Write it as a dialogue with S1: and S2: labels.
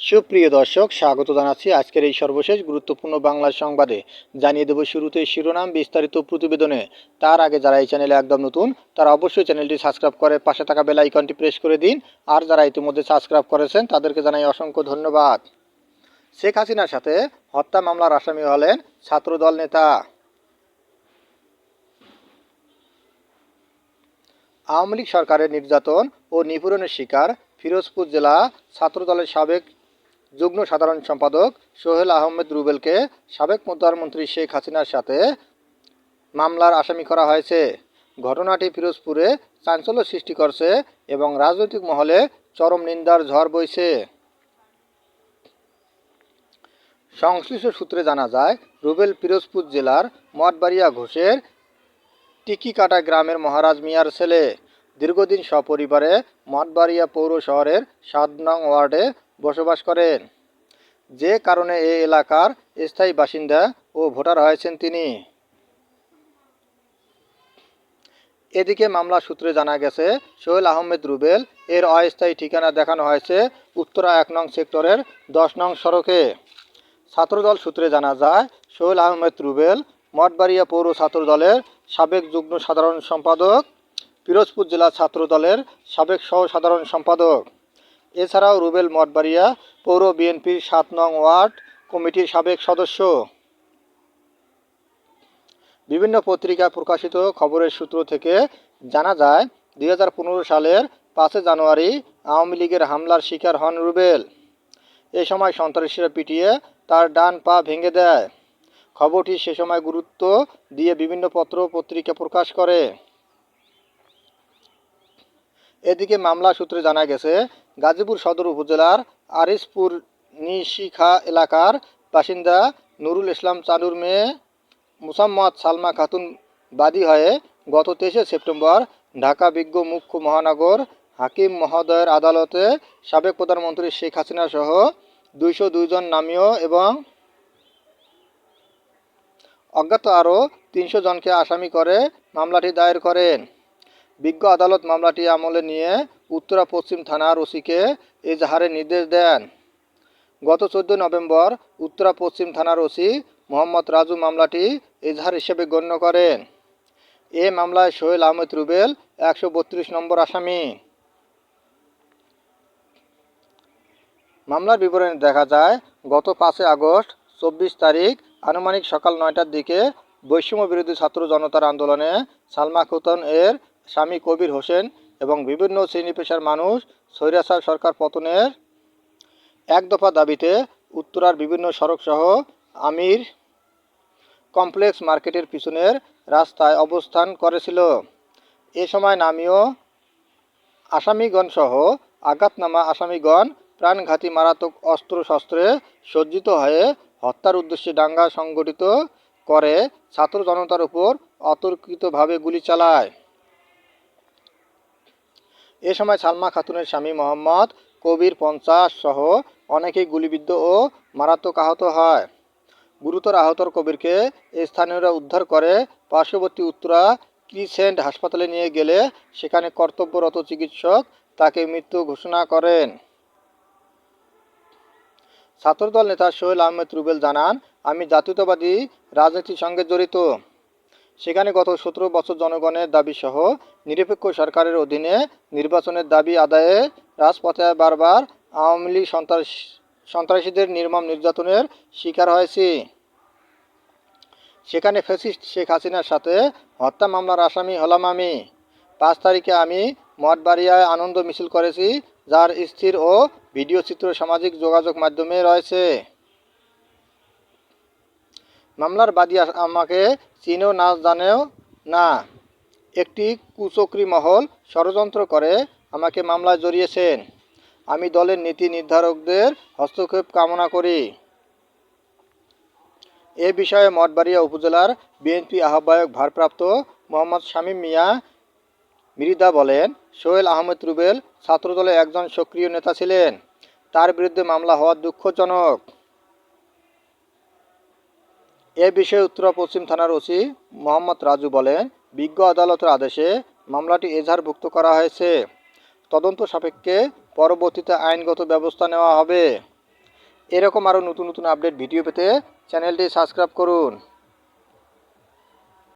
S1: সুপ্রিয় দর্শক, স্বাগত জানাচ্ছি আজকের এই সর্বশেষ গুরুত্বপূর্ণ বাংলা সংবাদে। জানিয়ে দেব শুরুতে শিরোনাম, বিস্তারিত প্রতিবেদনে। তার আগে যারা এই চ্যানেলে একদম নতুন, তারা অবশ্যই চ্যানেলটি সাবস্ক্রাইব করে পাশে থাকা বেল আইকনটি প্রেস করে দিন। আর যারা ইতিমধ্যে সাবস্ক্রাইব করেছেন, তাদেরকে জানাই অসংখ্য ধন্যবাদ। শেখ হাসিনার সাথে হত্যা মামলার আসামি হলেন ছাত্রদল নেতা। আওয়ামী লীগ সরকারের নির্যাতন ও নিপীড়নের শিকার ফিরোজপুর জেলা ছাত্রদলের সাবেক যুগ্ম সাধারণ সম্পাদক সোহেল আহমেদ রুবেলকে সাবেক প্রধানমন্ত্রী শেখ হাসিনার সাথে মামলার আসামি করা হয়েছে। ঘটনাটি ফিরোজপুরে চাঞ্চল্য সৃষ্টি করছে এবং রাজনৈতিক মহলে চরম নিন্দার ঝড় বইছে। সংশ্লিষ্ট সূত্রে জানা যায়, রুবেল পিরোজপুর জেলার মঠবাড়িয়া ঘোষের টিকিকাটা গ্রামের মহারাজ মিয়ার ছেলে। দীর্ঘদিন সপরিবারে মঠবাড়িয়া পৌর শহরের সাত নং ওয়ার্ডে বসবাস করেন। যে কারণে এই এলাকার স্থায়ী বাসিন্দা ও ভোটার হয়েছেন তিনি। এদিকে মামলা সূত্রে জানা গেছে, সোহেল আহমেদ রুবেল এর অস্থায়ী ঠিকানা দেখানো হয়েছে উত্তরা এক নং সেক্টরের দশ নং সড়কে। ছাত্রদল সূত্রে জানা যায়, সোহেল আহমেদ রুবেল মঠবাড়িয়া পৌর ছাত্রদলের সাবেক যুগ্ম সাধারণ সম্পাদক, পিরোজপুর জেলা ছাত্রদলের সাবেক সহ সাধারণ সম্পাদক। এছাড়াও রুবেল মঠবাড়িয়া, পৌর বিএনপির সাত নং ওয়ার্ড কমিটির সাবেক সদস্য। বিভিন্ন পত্রিকায় প্রকাশিত খবরের সূত্র থেকে জানা যায়, দুই হাজার পনেরো সালের পাঁচই জানুয়ারি আওয়ামী লীগের হামলার শিকার হন রুবেল। এ সময় সন্ত্রাসীরা পিটিয়ে তার ডান পা ভেঙে দেয়। খবরটি সে সময় গুরুত্ব দিয়ে বিভিন্ন পত্র পত্রিকা প্রকাশ করে। এদিকে মামলা সূত্রে জানা গেছে, গাজীপুর সদর উপজেলার আরিসপুর নিশিখা এলাকার বাসিন্দা নুরুল ইসলাম চালুর মেয়ে মুসাম্মদ সালমা খাতুন বাদী হয়ে গত তেইশে সেপ্টেম্বর ঢাকা বিজ্ঞ মুখ্য মহানগর হাকিম মহোদয়ের আদালতে সাবেক প্রধানমন্ত্রী শেখ হাসিনা সহ দুইশো দুইজন নামীয় এবং অজ্ঞাত আরও তিনশো জনকে আসামি করে মামলাটি দায়ের করেন। বিজ্ঞ আদালত মামলাটি আমলে নিয়ে উত্তরা পশ্চিম থানার ওসিকে এজাহারের নির্দেশ দেন। গত চোদ্দ নভেম্বর উত্তরা পশ্চিম থানার ওসি মোহাম্মদ রাজু মামলাটি এজাহার হিসেবে গণ্য করেন। এ মামলায় সোহেল আহমেদ রুবেল একশো বত্রিশ নম্বর আসামি। মামলার বিবরণে দেখা যায়, গত পাঁচই আগস্ট চব্বিশ তারিখ আনুমানিক সকাল নয়টার দিকে বৈষম্য বিরোধী ছাত্র জনতার আন্দোলনে সালমা খুতন এর স্বামী কবির হোসেন এবং বিভিন্ন শ্রেণি পেশার মানুষ স্বৈরাচার সরকার পতনের এক দফা দাবিতে উত্তরার বিভিন্ন সড়কসহ আমির কমপ্লেক্স মার্কেটের পিছনের রাস্তায় অবস্থান করেছিল। এ সময় নামীয় আসামিগণ সহ আঘাতনামা আসামিগণ প্রাণঘাতী মারাত্মক অস্ত্রশস্ত্রে সজ্জিত হয়ে হত্যার উদ্দেশ্যে দাঙ্গা সংগঠিত করে ছাত্র জনতার উপর অতর্কিতভাবে গুলি চালায়। এ সময় সালমা খাতুনের স্বামী মোহাম্মদ কবির পঞ্চাশ সহ অনেকেই গুলিবিদ্ধ ও মারাত্মক আহত হয়। গুরুতর আহতর কবিরকে স্থানীয়রা উদ্ধার করে পার্শ্ববর্তী উত্তরা ক্রিসেন্ট হাসপাতালে নিয়ে গেলে সেখানে কর্তব্যরত চিকিৎসক তাকে মৃত্যু ঘোষণা করেন। ছাত্রদল নেতা সোহেল আহমেদ রুবেল জানান, আমি জাতীয়তাবাদী রাজনীতির সঙ্গে জড়িত। সেখানে গত সতেরো বছর জনগণের দাবিসহ নিরপেক্ষ সরকারের অধীনে নির্বাচনের দাবি আদায়ে রাজপথে বারবার আওয়ামী লীগ সন্ত্রাস সন্ত্রাসীদের নির্মম নির্যাতনের শিকার হয়েছি। সেখানে ফেসিস্ট শেখ হাসিনার সাথে হত্যা মামলার আসামি হলাম আমি। পাঁচ তারিখে আমি মঠবাড়িয়ায় আনন্দ মিছিল করেছি, যার স্থির ও ভিডিও চিত্র সামাজিক যোগাযোগ মাধ্যমে রয়েছে। মামলার বাদী আমাকে চিনেও না, জানেও না। একটি কুচক্রি মহল ষড়যন্ত্র করে আমাকে মামলায় জড়িয়েছেন। আমি দলের নীতি নির্ধারকদের হস্তক্ষেপ কামনা করি। এ বিষয়ে মঠবাড়িয়া উপজেলার বিএনপি আহ্বায়ক ভারপ্রাপ্ত মোহাম্মদ শামীম মিয়া মৃদা বলেন, সোহেল আহমেদ রুবেল ছাত্রদলে একজন সক্রিয় নেতা ছিলেন। তার বিরুদ্ধে মামলা হওয়া দুঃখজনক। এ বিষয়ে উত্তরা পশ্চিম থানার ওসি মোহাম্মদ রাজু বলেন, বিজ্ঞ আদালতের আদেশে মামলাটি এজাহারভুক্ত করা হয়েছে। তদন্ত সাপেক্ষে পরবর্তীতে আইনগত ব্যবস্থা নেওয়া হবে। এরকম আরও নতুন নতুন আপডেট ভিডিও পেতে চ্যানেলটি সাবস্ক্রাইব করুন।